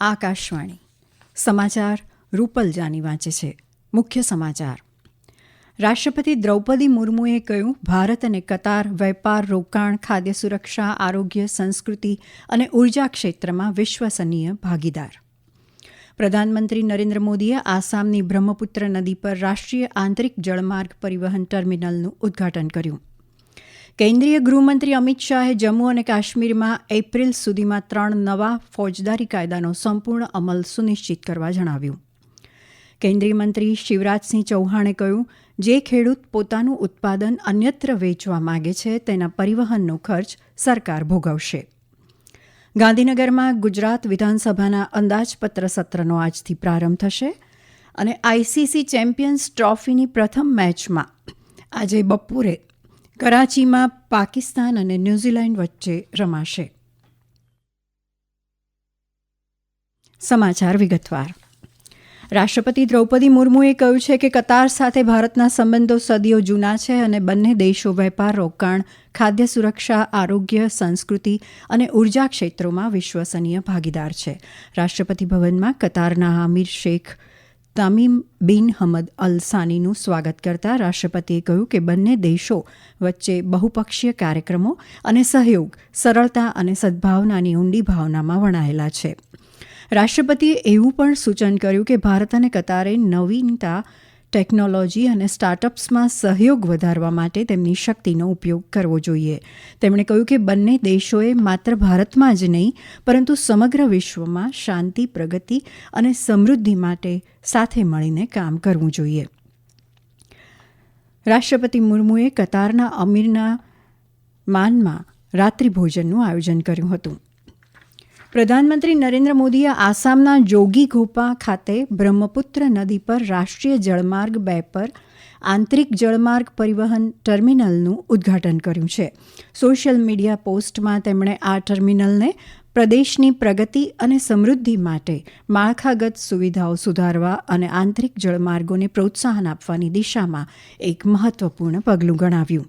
આકાશવાણી. સમાચાર રૂપલ જાની વાંચે છે. મુખ્ય સમાચાર. રાષ્ટ્રપતિ દ્રૌપદી મુર્મુએ કહ્યું, ભારત અને કતાર, વેપાર, રોકાણ, ખાદ્ય સુરક્ષા, આરોગ્ય, સંસ્કૃતિ અને ઊર્જા ક્ષેત્રમાં વિશ્વસનીય ભાગીદાર. પ્રધાનમંત્રી નરેન્દ્ર મોદીએ આસામની બ્રહ્મપુત્ર નદી પર રાષ્ટ્રીય આંતરિક જળમાર્ગ પરિવહન ટર્મિનલનું ઉદ્ઘાટન કર્યું. કેન્દ્રીય ગૃહમંત્રી અમિત શાહે જમ્મુ અને કાશ્મીરમાં એપ્રિલ સુધીમાં ત્રણ નવા ફોજદારી કાયદાનો સંપૂર્ણ અમલ સુનિશ્ચિત કરવા જણાવ્યું. કેન્દ્રીય મંત્રી શિવરાજસિંહ ચૌહાણે કહ્યું, જે ખેડૂત પોતાનું ઉત્પાદન અન્યત્ર વેચવા માંગે છે, તેના પરિવહનનો ખર્ચ સરકાર ભોગવશે. ગાંધીનગરમાં ગુજરાત વિધાનસભાના અંદાજપત્ર સત્રનો આજથી પ્રારંભ થશે અને આઈસીસી ચેમ્પિયન્સ ટ્રોફીની પ્રથમ મેચમાં આજે બપોરે કરાચીમાં પાકિસ્તાન અને ન્યૂઝીલેન્ડ વચ્ચે રમાશે. સમાચાર વિગતવાર. રાષ્ટ્રપતિ દ્રૌપદી મુર્મુએ કહ્યું છે કે કતાર સાથે ભારતના સંબંધો સદીઓ જૂના છે અને બંને દેશો વેપાર, રોકાણ, ખાદ્ય સુરક્ષા, આરોગ્ય, સંસ્કૃતિ અને ઊર્જા ક્ષેત્રોમાં વિશ્વસનીય ભાગીદાર છે. રાષ્ટ્રપતિ ભવનમાં કતારના આમિર શેખ તામીમ બિન હમદ અલ સાનીનું સ્વાગત કરતા રાષ્ટ્રપતિએ કહ્યું કે બંને દેશો વચ્ચે બહુપક્ષીય કાર્યક્રમો અને સહયોગ, સરળતા અને સદભાવનાની ઊંડી ભાવનામાં વણાયેલા છે. રાષ્ટ્રપતિએ એવું પણ સૂચન કર્યું કે ભારત અને કતારે નવીનતા ટેકનોલોજી અને સ્ટાર્ટઅપ્સમાં સહયોગ વધારવા માટે તેમની શક્તિનો ઉપયોગ કરવો જોઈએ. તેમણે કહ્યું કે બંને દેશોએ માત્ર ભારતમાં જ નહીં, પરંતુ સમગ્ર વિશ્વમાં શાંતિ, પ્રગતિ અને સમૃદ્ધિ માટે સાથે મળીને કામ કરવું જોઈએ. રાષ્ટ્રપતિ મુર્મુએ કતારના અમીરના માનમાં રાત્રિભોજનનું આયોજન કર્યું હતું. પ્રધાનમંત્રી નરેન્દ્ર મોદીએ આસામના જોગીઘોપા ખાતે બ્રહ્મપુત્ર નદી પર રાષ્ટ્રીય જળમાર્ગ બે પર આંતરિક જળમાર્ગ પરિવહન ટર્મિનલનું ઉદ્ઘાટન કર્યું છે. સોશિયલ મીડિયા પોસ્ટમાં તેમણે આ ટર્મિનલને પ્રદેશની પ્રગતિ અને સમૃદ્ધિ માટે માળખાગત સુવિધાઓ સુધારવા અને આંતરિક જળમાર્ગોને પ્રોત્સાહન આપવાની દિશામાં એક મહત્વપૂર્ણ પગલું ગણાવ્યું.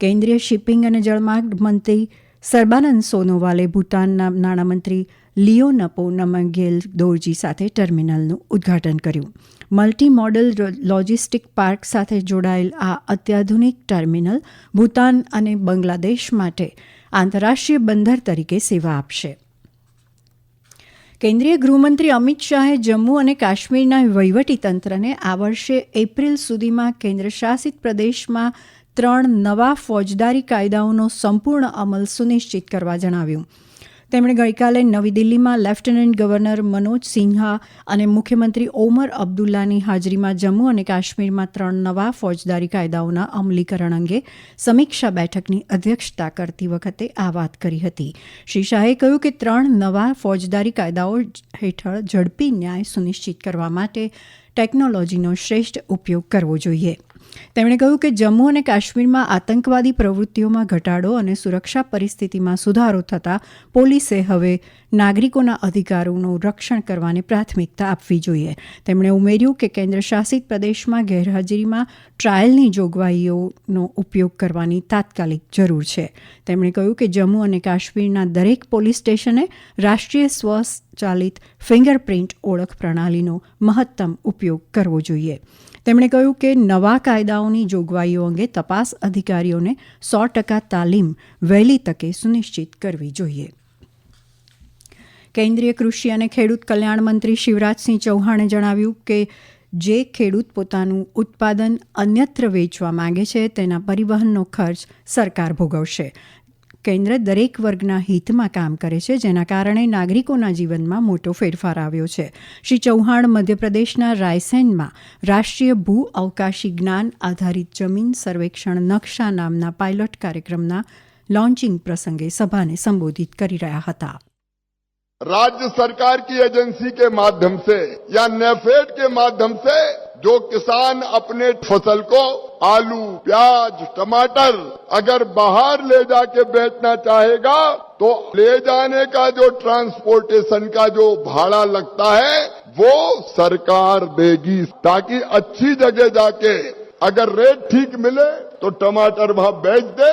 કેન્દ્રીય શિપિંગ અને જળમાર્ગ મંત્રી સર્બાનંદ સોનોવાલે ભૂટાનના નાણામંત્રી લિયો નપો નમગેલ દોરજી સાથે ટર્મિનલનું ઉદ્ઘાટન કર્યું. મલ્ટી મોડલ લોજિસ્ટિક પાર્ક સાથે જોડાયેલ આ અત્યાધુનિક ટર્મિનલ ભૂતાન અને બંગ્લાદેશ માટે આંતરરાષ્ટ્રીય બંદર તરીકે સેવા આપશે. કેન્દ્રીય ગૃહમંત્રી અમિત શાહે જમ્મુ અને કાશ્મીરના વહીવટીતંત્રને આ વર્ષે એપ્રિલ સુધીમાં કેન્દ્રશાસિત પ્રદેશમાં ત્રણ નવા ફોજદારી કાયદાઓનો સંપૂર્ણ અમલ સુનિશ્ચિત કરવા જણાવ્યું. તેમણે ગઈકાલે નવી દિલ્હીમાં લેફ્ટનન્ટ ગવર્નર મનોજ સિન્હા અને મુખ્યમંત્રી ઓમર અબ્દુલ્લાની હાજરીમાં જમ્મુ અને કાશ્મીરમાં ત્રણ નવા ફોજદારી કાયદાઓના અમલીકરણ અંગે સમીક્ષા બેઠકની અધ્યક્ષતા કરતી વખતે આ વાત કરી હતી. શ્રી શાહે કહ્યું કે ત્રણ નવા ફોજદારી કાયદાઓ હેઠળ ઝડપી ન્યાય સુનિશ્ચિત કરવા માટે ટેકનોલોજીનો શ્રેષ્ઠ ઉપયોગ કરવો જોઈએ. તેમણે કહ્યું કે જમ્મુ અને કાશ્મીરમાં આતંકવાદી પ્રવૃત્તિઓમાં ઘટાડો અને સુરક્ષા પરિસ્થિતિમાં સુધારો થતાં પોલીસે હવે નાગરિકોના અધિકારોનું રક્ષણ કરવાને પ્રાથમિકતા આપવી જોઈએ. તેમણે ઉમેર્યું કે કેન્દ્રશાસિત પ્રદેશમાં ગેરહાજરીમાં ટ્રાયલની જોગવાઈઓનો ઉપયોગ કરવાની તાત્કાલિક જરૂર છે. તેમણે કહ્યું કે જમ્મુ અને કાશ્મીરના દરેક પોલીસ સ્ટેશને રાષ્ટ્રીય સ્વચાલિત ફિંગરપ્રિન્ટ ઓળખ પ્રણાલીનો મહત્તમ ઉપયોગ કરવો જોઈએ. તેમણે કહ્યું કે નવા કાયદાઓની જોગવાઈઓ અંગે તપાસ અધિકારીઓને સો ટકા તાલીમ વહેલી તકે સુનિશ્ચિત કરવી જોઈએ. કેન્દ્રીય કૃષિ અને ખેડૂત કલ્યાણ મંત્રી શિવરાજસિંહ ચૌહાણે જણાવ્યું કે જે ખેડૂત પોતાનું ઉત્પાદન અન્યત્ર વેચવા માંગે છે, તેના પરિવહનનો ખર્ચ સરકાર ભોગવશે. કેન્દ્ર દરેક વર્ગના હિતમાં કામ કરે છે, જેના કારણે નાગરિકોના જીવનમાં મોટો ફેરફાર આવ્યો છે. શ્રી ચૌહાણ મધ્યપ્રદેશના રાયસેનમાં રાષ્ટ્રીય ભૂ અવકાશી જ્ઞાન આધારિત જમીન સર્વેક્ષણ નકશા નામના પાયલોટ કાર્યક્રમના લોન્ચિંગ પ્રસંગે સભાને સંબોધિત કરી રહ્યા હતા. राज्य सरकार की एजेंसी के माध्यम से या नेफेड के माध्यम से जो किसान अपने फ़सल को आलू, प्याज, टमाटर अगर बाहर ले जाके बेचना चाहेगा तो ले जाने का जो ट्रांसपोर्टेशन का जो भाड़ा लगता है, वो सरकार देगी। ताकि अच्छी जगह जाके अगर रेट ठीक मिले तो टमाटर वहाँ बेच दे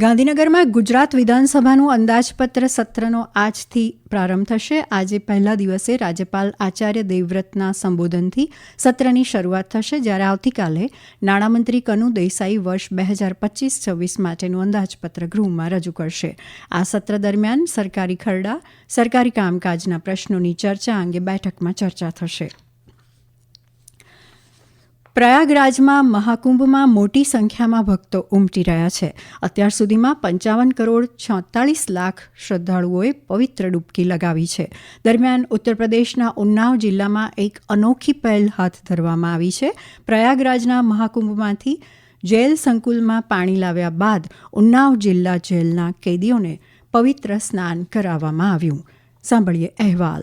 ગાંધીનગરમાં ગુજરાત વિધાનસભાનું અંદાજપત્ર સત્રનો આજથી પ્રારંભ થશે. આજે પહેલા દિવસે રાજ્યપાલ આચાર્ય દેવવ્રતના સંબોધનથી સત્રની શરૂઆત થશે, જ્યારે આવતીકાલે નાણામંત્રી કનુ દેસાઈ વર્ષ બે હજાર પચીસ છવ્વીસ માટેનું અંદાજપત્ર ગૃહમાં રજૂ કરશે. આ સત્ર દરમિયાન સરકારી ખરડા, સરકારી કામકાજના પ્રશ્નોની ચર્ચા અંગે બેઠકમાં ચર્ચા થશે. પ્રયાગરાજમાં મહાકુંભમાં મોટી સંખ્યામાં ભક્તો ઉમટી રહ્યા છે. અત્યાર સુધીમાં પંચાવન કરોડ છોતાલીસ લાખ શ્રદ્ધાળુઓએ પવિત્ર ડૂબકી લગાવી છે. દરમિયાન ઉત્તર પ્રદેશના ઉન્નાવ જિલ્લામાં એક અનોખી પહેલ હાથ ધરવામાં આવી છે. પ્રયાગરાજના મહાકુંભમાંથી જેલ સંકુલમાં પાણી લાવ્યા બાદ ઉન્નાવ જિલ્લા જેલના કેદીઓને પવિત્ર સ્નાન કરાવવામાં આવ્યું. સાંભળીએ અહેવાલ.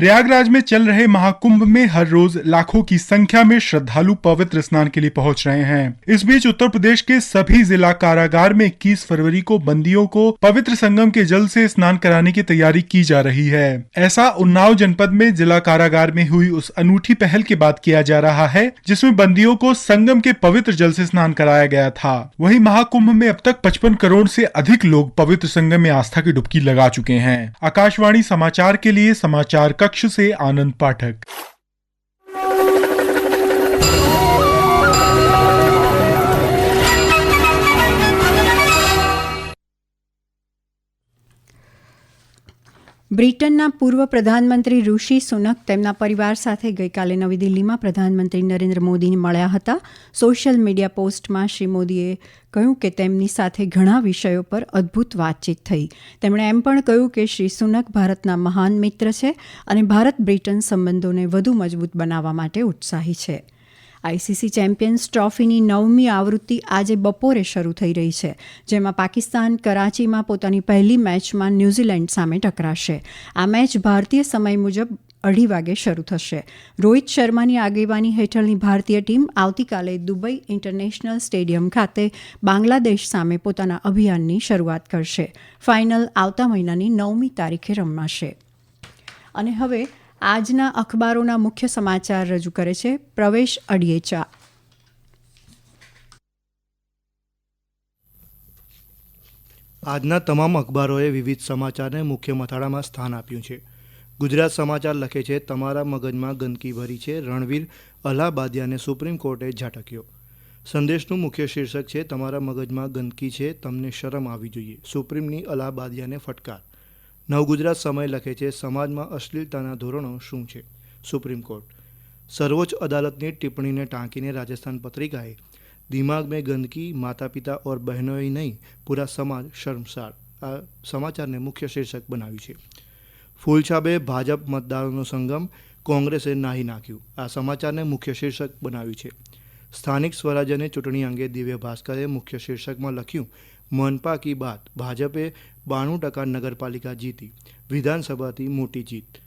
प्रयागराज में चल रहे महाकुंभ में हर रोज लाखों की संख्या में श्रद्धालु पवित्र स्नान के लिए पहुँच रहे हैं। इस बीच उत्तर प्रदेश के सभी जिला कारागार में 21 फरवरी को बंदियों को पवित्र संगम के जल से स्नान कराने की तैयारी की जा रही है। ऐसा उन्नाव जनपद में जिला कारागार में हुई उस अनूठी पहल के बाद किया जा रहा है, जिसमें बंदियों को संगम के पवित्र जल से स्नान कराया गया था। वही महाकुंभ में अब तक पचपन करोड़ से अधिक लोग पवित्र संगम में आस्था की डुबकी लगा चुके हैं। आकाशवाणी समाचार के लिए समाचार સાક્ષી સે આનંદ પાઠક બ્રિટનના પૂર્વ પ્રધાનમંત્રી ઋષિ સુનક તેમના પરિવાર સાથે ગઈકાલે નવી દિલ્હીમાં પ્રધાનમંત્રી નરેન્દ્ર મોદીને મળ્યા હતા. સોશિયલ મીડિયા પોસ્ટમાં શ્રી મોદીએ કહ્યું કે તેમની સાથે ઘણા વિષયો પર અદ્ભુત વાતચીત થઈ. તેમણે એમ પણ કહ્યું કે શ્રી સુનક ભારતના મહાન મિત્ર છે અને ભારત બ્રિટન સંબંધોને વધુ મજબૂત બનાવવા માટે ઉત્સાહી છે. આઈસીસી ચેમ્પિયન્સ ટ્રોફીની નવમી આવૃત્તિ આજે બપોરે શરૂ થઈ રહી છે, જેમાં પાકિસ્તાન કરાચીમાં પોતાની પહેલી મેચમાં ન્યૂઝીલેન્ડ સામે ટકરાશે. આ મેચ ભારતીય સમય મુજબ અઢી વાગે શરૂ થશે. રોહિત શર્માની આગેવાની હેઠળની ભારતીય ટીમ આવતીકાલે દુબઈ ઇન્ટરનેશનલ સ્ટેડિયમ ખાતે બાંગ્લાદેશ સામે પોતાના અભિયાનની શરૂઆત કરશે. ફાઇનલ આવતા મહિનાની નવમી તારીખે રમાશે. અને હવે આજના અખબારોના મુખ્ય સમાચાર રજૂ કરે છે પ્રવેશ અડિયેચા. આજના તમામ અખબારોએ વિવિધ સમાચારને મુખ્ય મથાળામાં સ્થાન આપ્યું છે. ગુજરાત સમાચાર લખે છે, તમારા મગજમાં ગંદકી ભરી છે, રણવીર અલ્હાબાદિયાને સુપ્રીમ કોર્ટે ઝાટક્યો. સંદેશનું મુખ્ય શીર્ષક છે, તમારા મગજમાં ગંદકી છે, તમને શરમ આવી જોઈએ. સુપ્રીમની અલ્હાબાદિયાને ફટકાર. નવગુજરાત સમય લખે છે, સમાજમાં અશ્લીલતાના ધોરણો શું છે? Supreme court. સર્વોચ્ચ અદાલતની ટિપ્પણીને ટાંકીને રાજસ્થાન પત્રિકાએ દિમાગ મેં ગંદકી માતા પિતા ઓર બહેનોએ નહીં, પૂરા સમાજ શર્મસાર. આ સમાચારને મુખ્ય શીર્ષક બનાવ્યું છે. ફૂલછાબે ભાજપ મતદારોનો સંગમ કોંગ્રેસે નાહી નાખ્યું. આ સમાચારને મુખ્ય શીર્ષક બનાવ્યું છે. સ્થાનિક સ્વરાજ્યની ચૂંટણી અંગે દિવ્ય ભાસ્કરે મુખ્ય શીર્ષકમાં લખ્યું મનપા કી બાત. ભાજપે બાણું ટકા નગરપાલિકા જીતી. વિધાનસભાથી મોટી જીત.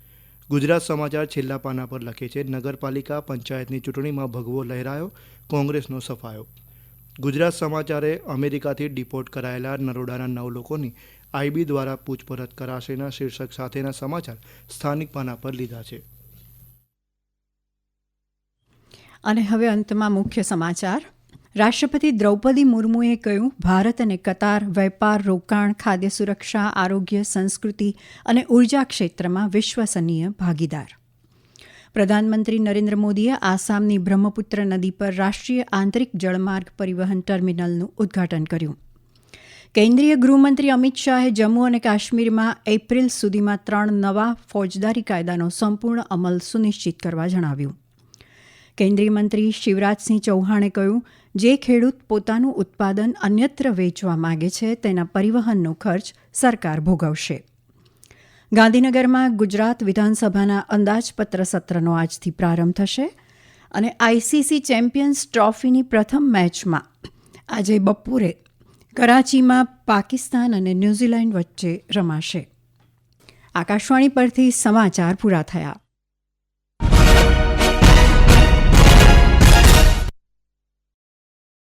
ગુજરાત સમાચાર છેલ્લા પાના પર લખે છે, નગરપાલિકા પંચાયતની ચૂંટણીમાં ભગવો લહેરાયો, કોંગ્રેસનો સફાયો. ગુજરાત સમાચારે અમેરિકાથી ડિપોર્ટ કરાયેલા નરોડાના નવ લોકોની આઈબી દ્વારા પૂછપરછ કરાશેના શીર્ષક સાથેના સમાચાર સ્થાનિક પાના પર લીધા છે. અને હવે અંતમાં મુખ્ય સમાચાર. રાષ્ટ્રપતિ દ્રૌપદી મુર્મુએ કહ્યું, ભારત અને કતાર, વેપાર, રોકાણ, ખાદ્ય સુરક્ષા, આરોગ્ય, સંસ્કૃતિ અને ઊર્જા ક્ષેત્રમાં વિશ્વસનીય ભાગીદાર. પ્રધાનમંત્રી નરેન્દ્ર મોદીએ આસામની બ્રહ્મપુત્ર નદી પર રાષ્ટ્રીય આંતરિક જળમાર્ગ પરિવહન ટર્મિનલનું ઉદ્ઘાટન કર્યું. કેન્દ્રીય ગૃહમંત્રી અમિત શાહે જમ્મુ અને કાશ્મીરમાં એપ્રિલ સુધીમાં ત્રણ નવા ફોજદારી કાયદાનો સંપૂર્ણ અમલ સુનિશ્ચિત કરવા જણાવ્યું. કેન્દ્રીય મંત્રી શિવરાજસિંહ ચૌહાણે કહ્યું, જે ખેડૂત પોતાનું ઉત્પાદન અન્યત્ર વેચવા માંગે છે, તેના પરિવહનનો ખર્ચ સરકાર ભોગવશે. ગાંધીનગરમાં ગુજરાત વિધાનસભાના અંદાજપત્ર સત્રનો આજથી પ્રારંભ થશે અને આઈસીસી ચેમ્પિયન્સ ટ્રોફીની પ્રથમ મેચમાં આજે બપોરે કરાચીમાં પાકિસ્તાન અને ન્યૂઝીલેન્ડ વચ્ચે રમાશે. આકાશવાણી પરથી સમાચાર પૂરા થયા.